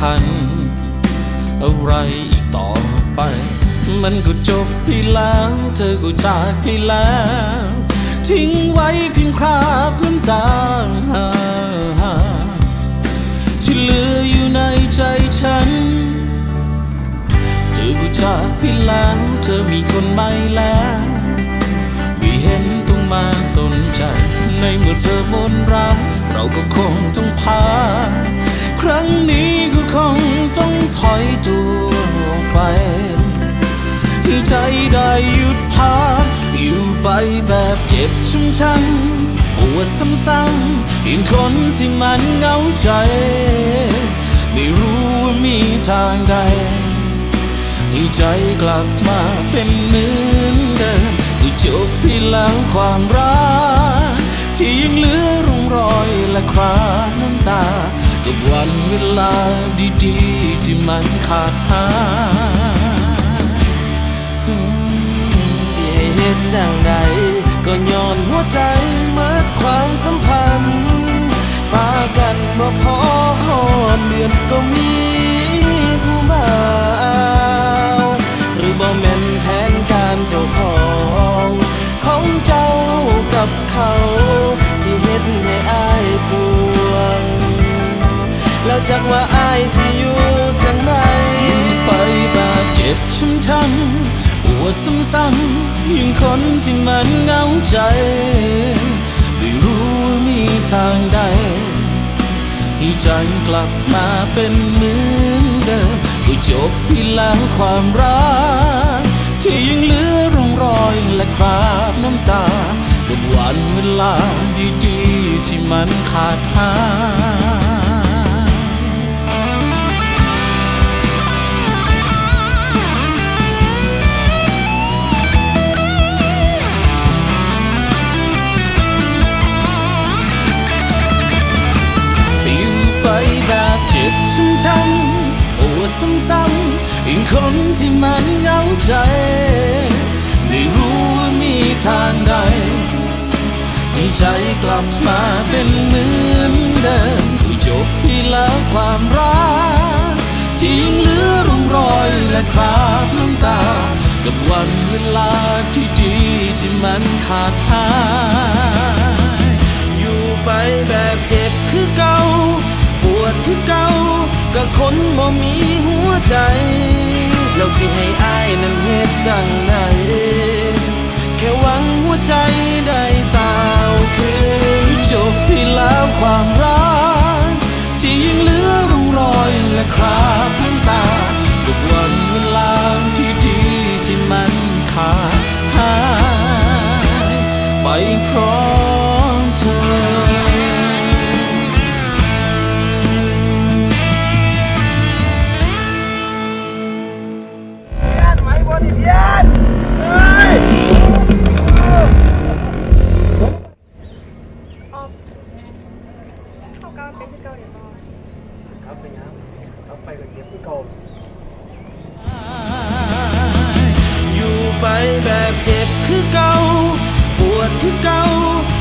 คัญ อะไรอีกต่อไป มันก็จบไปแล้ว เธอก็จากไปแล้ว ทิ้งไว้เพียงคราบน้ำตาที่เหลืออยู่ในใจฉัน เธอก็จากไปแล้ว เธอมีคนใหม่แล้วไม่เห็นต้องมาสนใจ ในเมื่อเธอหมนรักเราก็คงต้องพา ครั้งนี้ก็คงต้องถอยตัวออกไป ให้ใจได้หยุดพักอยู่ไปแบบเจ็บช้ำๆปวดซ้ำๆยิ่งคนที่มันเหงาใจ ไม่รู้ว่ามีทางใด ให้ใจกลับมาเป็นเหมือนเดิมก็จบไปแล้วความรักที่ยังเหลือร่องรอยและคราบน้ำตา กับวันเวลาดีๆ ที่มันขาดหายสิให้เหตุจังใดก็ย้อนหัวใจเมิดความสัมพันธ์ปากันบ่พอหอนเดือนก็มี จักว่าอายสิอยู่จังใดไปแบบเจ็บช้ำๆปวดซ้ำๆยิ่งคนที่มันเหงาใจ ไม่รู้ว่ามีทางใดให้ใจกลับมาเป็นเหมือนเดิมก็จบไปแล้วความรัก ที่ยังเหลือร่องรอยและคราบน้ำตากับวันเวลาดีๆ ที่มันขาดหาย ซ้ำๆยิ่งคนที่มันเหงาใจไม่รู้ว่ามีทางใด ให้ใจกลับมาเป็นเหมือนเดิมก็จบไปแล้วความรักที่ยังเหลือร่องรอยและคราบน้ำตา กับวันเวลาที่ดีที่มันขาดหายอยู่ไปแบบเจ็บคือเก่า ปวดคือเก่า ก็คนบ่มีหัวใจ แล้วสิให้อายนั้นเฮ็ดจังใดแค่หวังหัวใจได้ตาวคืนจบไปแล้วความรัก ที่ยังเหลือร่องรอยและคราบน้ำตากับวันเวลาที่ดีที่มันขาดหายไปพร้อม ก้าวเป็นที่เกาหลีบอลครับเป็นยังครับไปกับเก็บที่เก่าอยู่ไปแบบเจ็บคือเก่า ปวดคือเก่า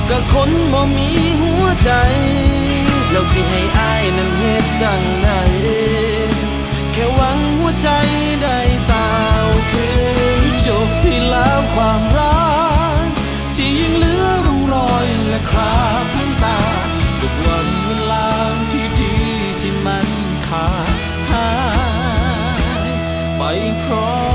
ก็คนบ่มีหัวใจ แล้วสิให้อายนั้นเห็น I cry.